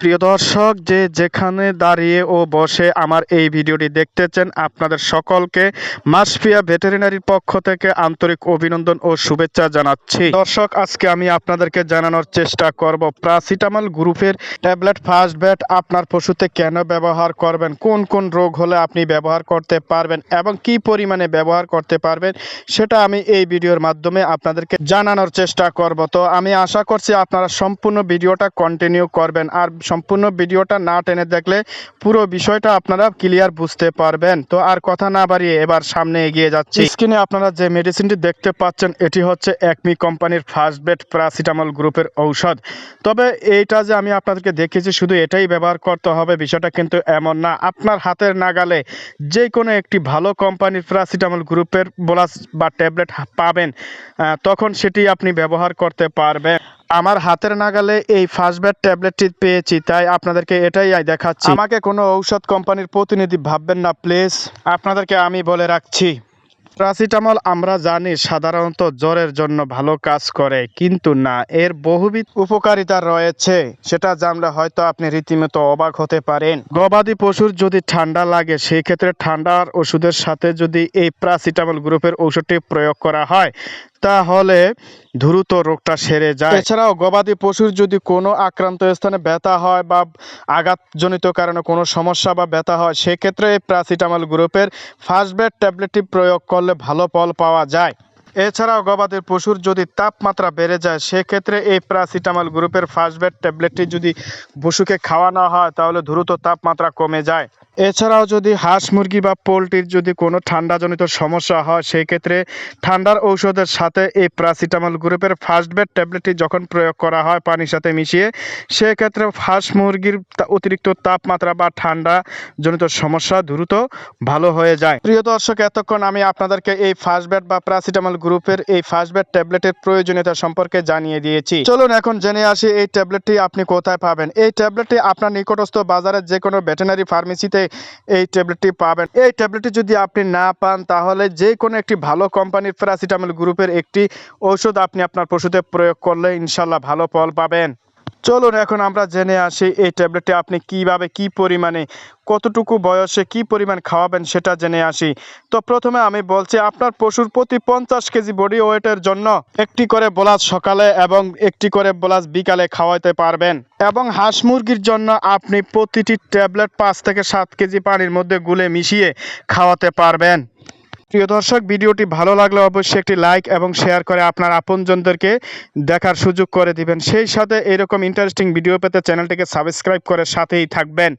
প্রিয় দর্শক, যে যেখানে দাঁড়িয়ে ও বসে আমার এই ভিডিওটি দেখতেছেন, আপনাদের সকলকে মাসফিয়া ভেটেরিনারির পক্ষ থেকে আন্তরিক অভিনন্দন ও শুভেচ্ছা জানাচ্ছি। দর্শক, আজকে আমি আপনাদেরকে জানানোর চেষ্টা করব, প্রাসিটামল গ্রুপের ট্যাবলেট ফার্স্ট ব্যাট আপনার পশুতে কেন ব্যবহার করবেন? কোন কোন রোগ হলে আপনি ব্যবহার করতে পারবেন এবং কি পরিমাণে ব্যবহার করতে পারবেন, সেটা আমি এই ভিডিওর মাধ্যমে আপনাদেরকে জানানোর চেষ্টা করব। তো আমি আশা করছি আপনারা সম্পূর্ণ ভিডিওটা কন্টিনিউ করবেন। আর সম্পূর্ণ ভিডিওটা না টেনে দেখলে পুরো বিষয়টা আপনারা ক্লিয়ার বুঝতে পারবেন। তো আর কথা না বাড়িয়ে এবার সামনে এগিয়ে যাচ্ছি। স্ক্রিনে আপনারা যে মেডিসিনটি দেখতে পাচ্ছেন, এটি হচ্ছে একমি কোম্পানির ফার্স্ট বেড প্যারাসিটামল গ্রুপের ঔষধ। তবে এইটা যে আমি আপনাদেরকে দেখিয়েছি, শুধু এটাই ব্যবহার করতে হবে, বিষয়টা কিন্তু এমন না। আপনার হাতের নাগালে যে কোনো একটি ভালো কোম্পানির প্যারাসিটামল গ্রুপের বোলাস বা ট্যাবলেট পাবেন তখন সেটি আপনি ব্যবহার করতে পারবেন। আমার হাতের নাগালে এই ফার্স্ট ব্যাট ট্যাবলেটটি পেয়েছি, তাই আপনাদেরকে এটাই দেখাচ্ছি। আমাকে কোনো ঔষধ কোম্পানির প্রতিনিধি ভাববেন না প্লিজ আপনাদেরকে আমি বলে রাখছি। প্যারাসিটামল আমরা জানি সাধারণত জ্বরের জন্য ভালো কাজ করে, কিন্তু না, এর বহুবিধ উপকারিতা রয়েছে। সেটা জানলে হয়তো আপনি রীতিমতো অবাক হতে পারেন। গবাদি পশুর যদি ঠান্ডা লাগে, সেই ক্ষেত্রে ঠান্ডার ওষুধের সাথে যদি এই প্যারাসিটামল গ্রুপের ঔষধটি প্রয়োগ করা হয় তাহলে দ্রুত রোগটা সেরে যায়। এছাড়াও গবাদি পশুর যদি কোনো আক্রান্ত স্থানে ব্যথা হয় বা আঘাতজনিত কারণে কোনো সমস্যা বা ব্যথা হয়, সেক্ষেত্রে এই প্যারাসিটামল গ্রুপের ফার্স্ট বেড ট্যাবলেটটি প্রয়োগ করলে ভালো ফল পাওয়া যায়। এছাড়াও গবাদি পশুর যদি তাপমাত্রা বেড়ে যায়, সেক্ষেত্রে এই প্যারাসিটামল গ্রুপের ফার্স্ট বেড ট্যাবলেটটি যদি পশুকে খাওয়ানো হয়, তাহলে দ্রুত তাপমাত্রা কমে যায়। এছাড়াও যদি হাঁস মুরগি বা পোলট্রির যদি কোনো ঠান্ডাজনিত সমস্যা হয় সেই ক্ষেত্রে ঠান্ডার ঔষধের সাথে এই প্যারাসিটামল গ্রুপের ফার্স্ট বেড ট্যাবলেটটি যখন প্রয়োগ করা হয় পানির সাথে মিশিয়ে, সেক্ষেত্রে হাঁস মুরগির অতিরিক্ত তাপমাত্রা বা ঠান্ডা জনিত সমস্যা দ্রুত ভালো হয়ে যায়। প্রিয় দর্শক, এতক্ষণ আমি আপনাদেরকে এই ফার্স্ট বেড বা প্যারাসিটামল গ্রুপের এই ফার্স্ট বেড ট্যাবলেটের প্রয়োজনীয়তা সম্পর্কে জানিয়ে দিয়েছি। চলুন এখন জেনে আসি এই ট্যাবলেটটি আপনি কোথায় পাবেন। এই ট্যাবলেটটি আপনার নিকটস্থ বাজারের যে কোনো ভেটেনারি ফার্মেসিতে এই ট্যাবলেটটি পাবেন। এই ট্যাবলেটটি যদি আপনি না পান, তাহলে যে কোনো একটি ভালো কোম্পানির প্যারাসিটামল গ্রুপের একটি ঔষধ আপনি আপনার পশুতে প্রয়োগ করলে ইনশাল্লাহ ভালো ফল পাবেন। চলুন এখন আমরা জেনে আসি এই ট্যাবলেটটি আপনি কীভাবে, কি পরিমাণে, কতটুকু বয়সে কি পরিমাণ খাওয়াবেন সেটা জেনে আসি। তো প্রথমে আমি বলছি, আপনার পশুর প্রতি পঞ্চাশ কেজি বডি ওয়েটের জন্য একটি করে বোলাস সকালে এবং একটি করে বোলাস বিকালে খাওয়াতে পারবেন এবং হাঁস মুরগির জন্য আপনি প্রতিটি ট্যাবলেট পাঁচ থেকে সাত কেজি পানির মধ্যে গুলে মিশিয়ে খাওয়াতে পারবেন। প্রিয় দর্শক, ভিডিওটি ভালো লাগলে অবশ্যই একটি লাইক এবং শেয়ার করে আপনার আপনজনদেরকে দেখার সুযোগ করে দিবেন। সেই সাথে এরকম ইন্টারেস্টিং ভিডিও পেতে চ্যানেলটিকে সাবস্ক্রাইব করে সাথেই থাকবেন।